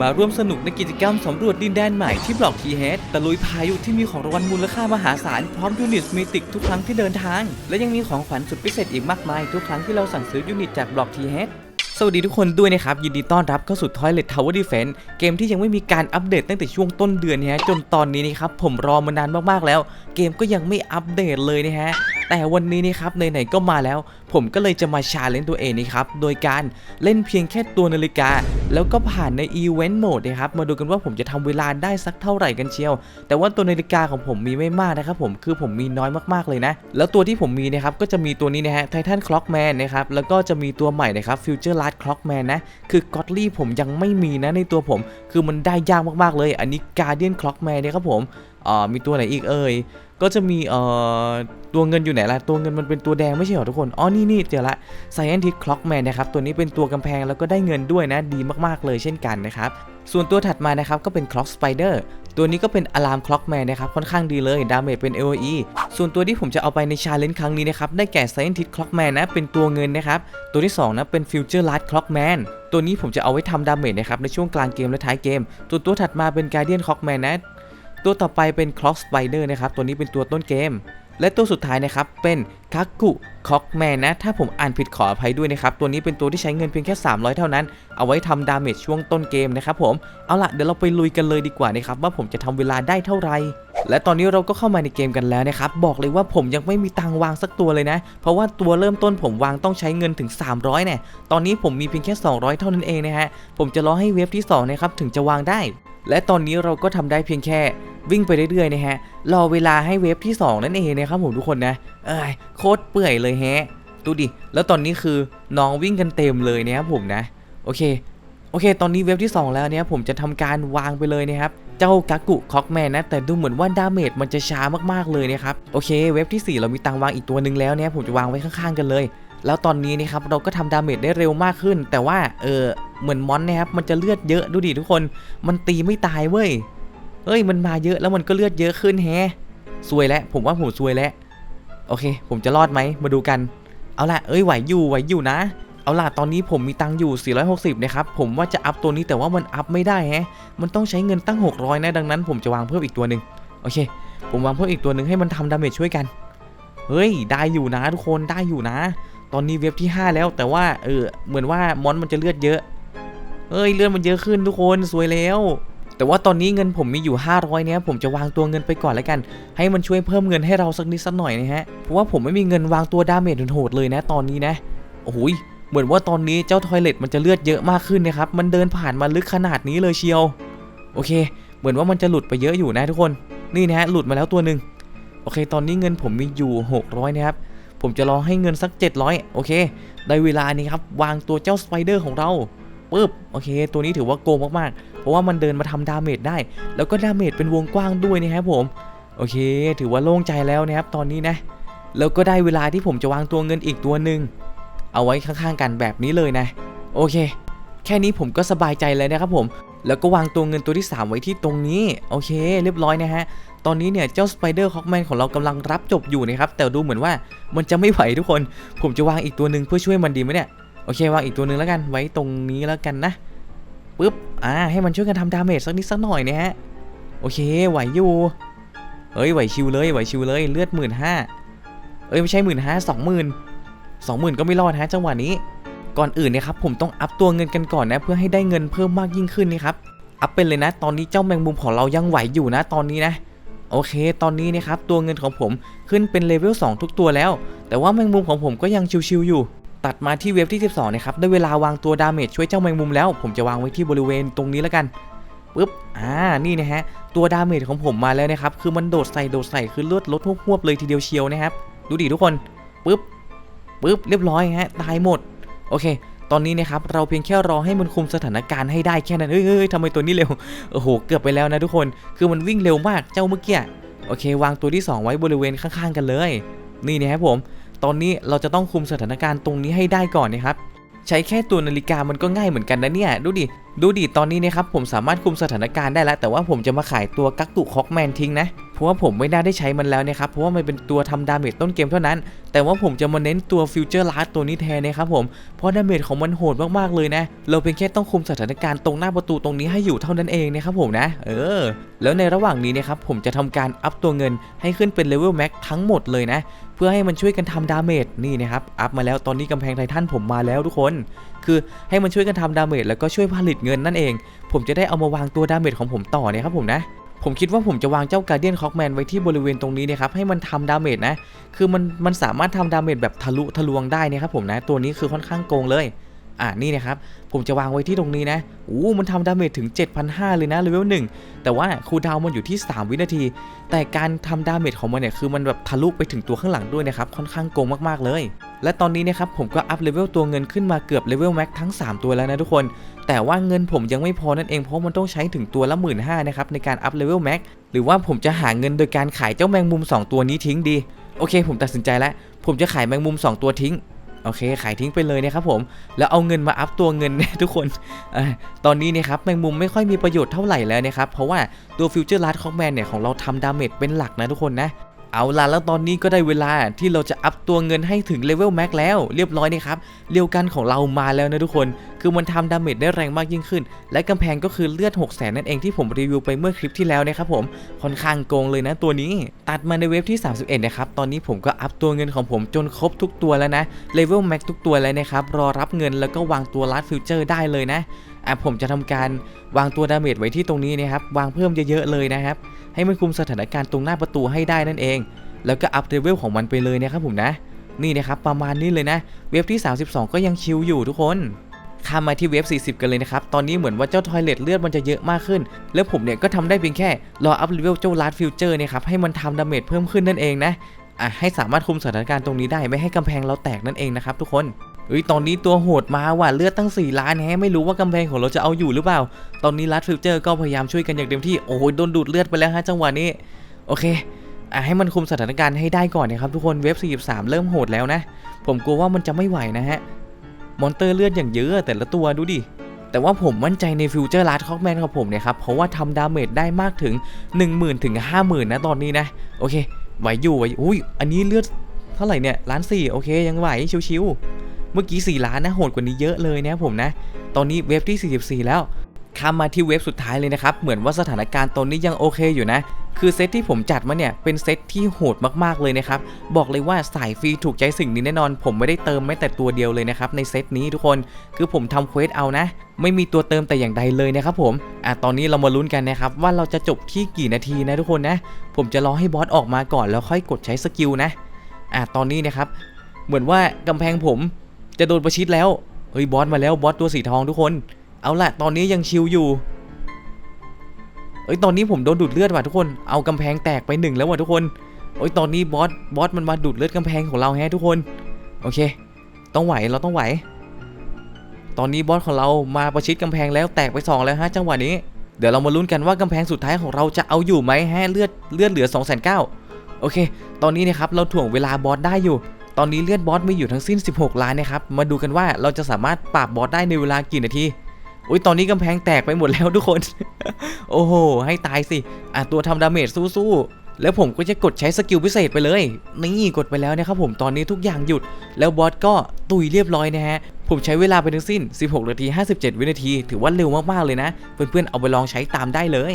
มาร่วมสนุกในกิจกรรมสำรวจดินแดนใหม่ที่บล็อกทีเฮดตะลุยพายุที่มีของรางวัลมูลค่ามหาศาล พร้อมยูนิตมีติกทุกครั้งที่เดินทาง และยังมีของขวัญสุดพิเศษอีกมากมาย ทุกครั้งที่เราสั่งซื้อยูนิตจากบล็อกทีเฮดสวัสดีทุกคนด้วยนะครับ ยินดีต้อนรับเข้าสู่ Toilet Tower Defense เกมที่ยังไม่มีการอัปเดตตั้งแต่ช่วงต้นเดือนนะฮะจนตอนนี้นะครับผมรอมานานมากๆแล้ว เกมก็ยังไม่อัปเดตเลยนะฮะ แต่วันนี้นี่ครับไหนๆก็มาแล้ว ผมก็เลยจะมาชาเลนจ์ตัวเองนี่ครับโดยการเล่นเพียงแค่ตัวนาฬิกา แล้วก็ผ่านในอีเวนต์โหมดนะครับมาดูกันว่าผมจะทำเวลาได้สักเท่าไหร่กันเชียว แต่ว่าตัวนาฬิกาของผมมีไม่มากนะครับผมคือผมมีน้อยมากๆเลยนะ แล้วตัวที่ผมมีนะครับก็จะมีตัวนี้นะฮะไททันคล็อกแมนนะครับแล้วก็จะมีตัวใหม่นะครับฟิวเจอร์ลัดคล็อกแมนนะคือกอตลี่ผมยังไม่มีนะในตัวผม คือมันได้ยากมากๆเลย อันนี้การเดียนคล็อกแมนเนี่ยครับผมอ่ามีตัวไหนอีกเอ่ย ก็จะมีเอ่อตัวเงินอยู่ไหนล่ะ ตัวเงินมันเป็นตัวแดงไม่ใช่เหรอทุกคน อ๋อ นี่นี่เจอละ Scientist Clockman นะครับ ตัวนี้เป็นตัวกำแพงแล้วก็ได้เงินด้วยนะ ดีมากๆเลยเช่นกันนะครับ ส่วนตัวถัดมานะครับก็เป็น Clock Spider ตัวนี้ก็เป็น Alarm Clockman นะครับค่อนข้างดีเลย ดาเมจเป็น AOE ส่วนตัวที่ผมจะเอาไปในชาเลนจ์ครั้งนี้นะครับได้แก่ Scientist Clockman นะเป็นตัวเงินนะครับตัวที่สองนะเป็น Future Light Clockman ตัวนี้ผมจะเอาไว้ทำดาเมจนะครับในช่วงกลางเกมและท้ายเกมส่วนตัวถัดมาเป็น Guardian Clockman นะ ตัวต่อไปเป็น Clock Spider นะครับ ตัวนี้เป็นตัวต้นเกม และตัวสุดท้ายนะครับ เป็นคักกุคอกแมนนะ ถ้าผมอ่านผิดขออภัยด้วยนะครับ ตัวนี้เป็นตัวที่ใช้เงินเพียงแค่ 300 เท่านั้น เอาไว้ทำดาเมจช่วงต้นเกมนะครับผม เอาล่ะเดี๋ยวเราไปลุยกันเลยดีกว่านะครับ ว่าผมจะทำเวลาได้เท่าไหร่และตอนนี้เราก็เข้ามาในเกมกันแล้วนะครับ บอกเลยว่าผมยังไม่มีตังวางสักตัวเลยนะ เพราะว่าตัวเริ่มต้นผมวางต้องใช้เงินถึง 300เนี่ยตอนนี้ผมมีเพียงแค่ 200 เท่านั้นเองนะฮะผมจะรอให้เวฟที่สองนะครับถึงจะวางได้ และตอนนี้เราก็ทำได้เพียงแค่วิ่งไปเรื่อยๆนะฮะ รอเวลาให้เวฟที่ 2 นั่นเองนะครับผมทุกคนนะ เอ้ยโคตรเปื่อยเลยแฮะ ดูดิ แล้วตอนนี้คือน้องวิ่งกันเต็มเลยนะครับผมนะ โอเค โอเค ตอนนี้เวฟที่ 2 แล้วเนี่ยผมจะทำการวางไปเลยนะครับ เจ้ากากุคอกแมนนะ แต่ดูเหมือนว่าดาเมจมันจะช้ามากๆเลยนะครับ โอเค เวฟที่ 4 เรามีตังวางอีกตัวหนึ่งแล้วเนี่ยผมจะวางไว้ข้างๆกันเลย แล้วตอนนี้นะครับเราก็ทำดาเมจได้เร็วมากขึ้น แต่ว่าเออเหมือนมอนนะครับมันจะเลือดเยอะดูดิทุกคน มันตีไม่ตายเว้ยเฮ้ยมันมาเยอะแล้วมันก็เลือดเยอะขึ้นแฮซวยแล้วผมว่าผมซวยแล้วโอเค ผมจะรอดไหมมาดูกัน เอาล่ะเอ้ยไหวอยู่ไหวอยู่นะ เอาล่ะตอนนี้ผมมีตังค์อยู่ 460 นะครับ ผมว่าจะอัพตัวนี้แต่ว่ามันอัพไม่ได้แฮะ มันต้องใช้เงินตั้ง 600 นะ ดังนั้น ผมจะวางเพิ่มอีกตัวหนึ่งโอเค ผมวางเพิ่มอีกตัวหนึ่งให้มันทำดาเมจช่วยกัน เฮ้ย ได้อยู่นะทุกคนได้อยู่นะ ตอนนี้เว็บที่ 5 แล้วแต่ว่าเออเหมือนว่ามอนมันจะเลือดเยอะเฮ้ยเลือดมันเยอะขึ้นทุกคนสวยแล้ว แต่ว่าตอนนี้เงินผมมีอยู่ 500เนี่ยผมจะวางตัวเงินไปก่อนแล้วกัน ให้มันช่วยเพิ่มเงินให้เราสักนิดสักหน่อยนะฮะเพราะว่าผมไม่มีเงินวางตัวดาเมจโหดเลยนะตอนนี้นะโอ้โหยเหมือนว่าตอนนี้เจ้าทอยเลตมันจะเลือดเยอะมากขึ้นนะครับมันเดินผ่านมาลึกขนาดนี้เลยเชียว โอเค เหมือนว่ามันจะหลุดไปเยอะอยู่นะทุกคนนี่นะฮะหลุดมาแล้วตัวหนึ่งโอเค ตอนนี้เงินผมมีอยู่ 600นะครับ ผมจะรอให้เงินสัก 700 โอเค ได้เวลานี้ครับ วางตัวเจ้าสไปเดอร์ของเราปึ๊บโอเค ตัวนี้ถือว่าโกงมากๆ เพราะว่ามันเดินมาทำดาเมจได้ แล้วก็ดาเมจเป็นวงกว้างด้วยนะครับผม โอเค ถือว่าโล่งใจแล้วนะครับตอนนี้นะ แล้วก็ได้เวลาที่ผมจะวางตัวเงินอีกตัวหนึ่ง เอาไว้ข้างๆกันแบบนี้เลยนะ โอเค แค่นี้ผมก็สบายใจเลยนะครับผม แล้วก็วางตัวเงินตัวที่ 3 ไว้ที่ตรงนี้ โอเค เรียบร้อยนะฮะ ตอนนี้เนี่ยเจ้าสไปเดอร์คอกแมนของเรากำลังรับจบอยู่นะครับ แต่ดูเหมือนว่ามันจะไม่ไหวทุกคน ผมจะวางอีกตัวหนึ่งเพื่อช่วยมันดีไหมเนี่ย โอเควางอีกตัวหนึ่งแล้วกันไว้ตรงนี้แล้วกันนะปึ๊บ อ่า ให้มันช่วยกันทำดาเมจสักนิดสักหน่อยนะฮะ โอเค ไหวอยู่ เฮ้ย ไหวชิวเลย ไหวชิวเลย เลือดหมื่นห้าเอ้ย ไม่ใช่หมื่นห้าสองหมื่นสองหมื่นก็ไม่รอดฮะจังหวะนี้ ก่อนอื่นเนะครับผมต้องอัพตัวเงินกันก่อนนะเพื่อให้ได้เงินเพิ่มมากยิ่งขึ้นนะครับอัพเป็นเลยนะ ตอนนี้เจ้าแมงมุมของเรายังไหวอยู่นะตอนนี้นะ โอเค ตอนนี้นะครับตัวเงินของผมขึ้นเป็นเลเวล2ทุกตัวแล้ว แต่ว่าแมงมุมของผมก็ยังชิวๆอยู่ ตัดมาที่เว็บที่ 12 นะครับได้เวลาวางตัวดาเมจช่วยเจ้าแมงมุมแล้ว ผมจะวางไว้ที่บริเวณตรงนี้แล้วกันปึ๊บอ่านี่นะฮะตัวดาเมจของผมมาแล้วนะครับคือมันโดดใส่โดดใส่คือเลือดลดหวบๆเลยทีเดียวเชียวนะครับ ดูดิทุกคนปึ๊บปึ๊บเรียบร้อยฮะตายหมด โอเค ตอนนี้นะครับเราเพียงแค่รอให้มันคุมสถานการณ์ให้ได้แค่นั้นเฮ้ยเฮ้ยทำไมตัวนี้เร็วโอ้โหเกือบไปแล้วนะทุกคนคือมันวิ่งเร็วมากเจ้าเมื่อกี้โอเค วางตัวที่ 2 ไว้บริเวณข้างๆกันเลย นี่นะครับผม ตอนนี้เราจะต้องคุมสถานการณ์ตรงนี้ให้ได้ก่อนนะครับใช้แค่ตัวนาฬิกามันก็ง่ายเหมือนกันนะเนี่ยดูดิ ดูดิตอนนี้นะครับผมสามารถคุมสถานการณ์ได้แล้ว แต่ว่าผมจะมาขายตัวกักตุคอกแมนทิ้งนะผราะว่าผมไม่น่าได้ใช้มันแล้วนะครับเพราะว่ามันเป็นตัวทำดาเมจต้นเกมเท่านั้น แต่ว่าผมจะมาเน้นตัวฟิวเจอร์ลาร์ตัวนี้แทนนะครับผมเพราะดาเมจของมันโหดมากๆเลยนะ เราเพียงแค่ต้องคุมสถานการณ์ตรงหน้าประตูตรงนี้ให้อยู่เท่านั้นเองนะครับผมนะ เออ แล้วในระหว่างนี้นะครับผมจะทำการอัพตัวเงินให้ขึ้นเป็นเลเวลแม็กทั้งหมดเลยนะเพื่อให้มันช่วยกันทำดาเมจนี่นะครับอัพมาแล้วตอนนี้กำแพงไททันผมมาแล้วทุกคน คือให้มันช่วยกันทำดาเมจแล้วก็ช่วยผลิตเงินนั่นเอง ผมจะได้เอามาวางตัวดาเมจของผมต่อเนี่ยครับผมนะผมคิดว่าผมจะวางเจ้าการเดียนคอกแมนไว้ที่บริเวณตรงนี้นะครับให้มันทำดาเมจนะ คือมันมันสามารถทำดาเมจแบบทะลุทะลวงได้นะครับผมนะ ตัวนี้คือค่อนข้างโกงเลย อ่านี่นะครับ ผมจะวางไว้ที่ตรงนี้นะอู้มันทำดาเมจถึง 7,500 เลยนะเลเวล1แต่ว่าคูลดาวมันอยู่ที่ 3 วินาที แต่การทำดาเมจของมันเนี่ยคือมันแบบทะลุไปถึงตัวข้างหลังด้วยนะครับ ค่อนข้างโกงมากๆเลย และตอนนี้นะครับผมก็อัพเลเวลตัวเงินขึ้นมาเกือบเลเวลแม็กทั้ง 3 ตัวแล้วนะทุกคน แต่ว่าเงินผมยังไม่พอนั่นเองเพราะมันต้องใช้ถึงตัวละ1 5ื่นนะครับในการอัพเลเวลแม็กหรือว่าผมจะหาเงินโดยการขายเจ้าแมงมุม 2 ตัวนี้ทิ้งดี โอเค ผมตัดสินใจแล้วผมจะขายแมงมุม 2 ตัวทิ้ง โอเค ขายทิ้งไปเลยนะครับผม แล้วเอาเงินมาอัพตัวเงินทุกคนอตอนนี้เนะครับแมงมุมไม่ค่อยมีประโยชน์เท่าไหร่แล้วนะครับ เพราะว่าตัวฟิวเจอร์ลัดคอกแมนเนี่ยของเราทำดาเมจเป็นหลักนะทุกคนนะ เอาล่ะแล้วตอนนี้ก็ได้เวลาที่เราจะอัพตัวเงินให้ถึงเลเวลแม็กแล้วเรียบร้อยนะครับเรียวกันของเรามาแล้วนะทุกคน คือมันทำดาเมจได้แรงมากยิ่งขึ้น และกำแพงก็คือเลือด 6 0 0 0 0นั่นเองที่ผมรีวิวไปเมื่อคลิปที่แล้วนะครับผมค่อนข้างโกงเลยนะตัวนี้ ตัดมาในเว็บที่ 31 นะครับ ตอนนี้ผมก็อัพตัวเงินของผมจนครบทุกตัวแล้วนะเลเวลแม็กทุกตัวแล้วนะครับรอรับเงินแล้วก็วางตัวลัดฟิวเจอร์ได้เลยนะอะผมจะทำการวางตัวดาเมจไว้ที่ตรงนี้นะครับวางเพิ่มเยอะๆเลยนะครับ ให้มันคุมสถานการณ์ตรงหน้าประตูให้ได้นั่นเอง แล้วก็อัพเลเวลของมันไปเลยนะครับผมนะ นี่นะครับประมาณนี้เลยนะ เว็บที่ 32 ก็ยังชิลอยู่ทุกคนข้ามมาที่เว็บ 40 กันเลยนะครับ ตอนนี้เหมือนว่าเจ้าทอยเลตเลือดมันจะเยอะมากขึ้น แล้วผมเนี่ยก็ทำได้เพียงแค่รออัพเลเวลเจ้าลาร์ดฟิวเจอร์เนี่ยครับให้มันทำดาเมจเพิ่มขึ้นนั่นเองนะอะให้สามารถคุมสถานการณ์ตรงนี้ได้ไม่ให้กำแพงเราแตกนั่นเองนะครับทุกคน เฮ้ยตอนนี้ตัวโหดมาว่ะเลือดตั้ง 4 ล้านแฮะไม่รู้ว่ากำแพงของเราจะเอาอยู่หรือเปล่า ตอนนี้ลัดฟิวเจอร์ก็พยายามช่วยกันอย่างเต็มที่โอ้ยโดนดูดเลือดไปแล้วฮะจังหวะนี้โอเคอะให้มันคุมสถานการณ์ให้ได้ก่อนนะครับทุกคนเว็บ 43 เริ่มโหดแล้วนะ ผมกลัวว่ามันจะไม่ไหวนะฮะมอนเตอร์เลือดอย่างเยอะแต่ละตัวดูดิแต่ว่าผมมั่นใจในฟิวเจอร์ลาร์ดคอกแมนของผมเนี่ยครับ เพราะว่าทำดาเมจได้มากถึง 10,000ถึง50,000 นะตอนนี้นะ โอเค ไหวอยู่ไหวอุ้ย อันนี้เลือดเท่าไหร่เนี่ยล้านสี่โอเค ยังไหวชิวๆ เมื่อกี้ 4 ล้านนะโหดกว่านี้เยอะเลยนะผมนะ ตอนนี้เว็บที่ 44 แล้วข้ามมาที่เว็บสุดท้ายเลยนะครับ เหมือนว่าสถานการณ์ตอนนี้ยังโอเคอยู่นะ คือเซตที่ผมจัดมาเนี่ย เป็นเซตที่โหดมากๆเลยนะครับ บอกเลยว่าสายฟรีถูกใจสิ่งนี้แน่นอน ผมไม่ได้เติมแม้แต่ตัวเดียวเลยนะครับ ในเซตนี้ทุกคน คือผมทำเควสเอานะ ไม่มีตัวเติมแต่อย่างใดเลยนะครับผม อะตอนนี้เรามาลุ้นกันนะครับ ว่าเราจะจบที่กี่นาทีนะทุกคนนะ ผมจะรอให้บอสออกมาก่อนแล้วค่อยกดใช้สกิลนะ อะตอนนี้นะครับ เหมือนว่ากำแพงผม จะโดนประชิดแล้วเฮ้ยบอสมาแล้วบอสตัวสีทองทุกคน เอาละตอนนี้ยังชิลอยู่เอ้ยตอนนี้ผมโดนดูดเลือดว่ะทุกคน เอากำแพงแตกไปหนึ่งแล้วว่ะทุกคนเอ้ยตอนนี้บอสบอสมันมาดูดเลือดกำแพงของเราแฮะทุกคน โอเค ต้องไหวเราต้องไหว ตอนนี้บอสของเรามาประชิดกำแพงแล้วแตกไปสองแล้วฮะจังหวะนี้ เดี๋ยวเรามาลุ้นกันว่ากำแพงสุดท้ายของเราจะเอาอยู่ไหมฮะเลือดเลือดเหลือ2 9 0 0 0โอเค ตอนนี้นะครับเราถ่วงเวลาบอสได้อยู่ ตอนนี้เลือดบอสมีอยู่ทั้งสิ้น 16 ล้านนะครับ มาดูกันว่าเราจะสามารถปราบบอสได้ในเวลากี่นาทีอุ้ยตอนนี้กำแพงแตกไปหมดแล้วทุกคน โอ้โห ให้ตายสิ อะตัวทำดาเมจสู้ๆ แล้วผมก็จะกดใช้สกิลพิเศษไปเลย นี่กดไปแล้วนะครับผม ตอนนี้ทุกอย่างหยุด แล้วบอสก็ตุยเรียบร้อยนะฮะ ผมใช้เวลาไปทั้งสิ้น 16 นาที 57 วินาที ถือว่าเร็วมากๆเลยนะ เพื่อนๆ เอาไปลองใช้ตามได้เลย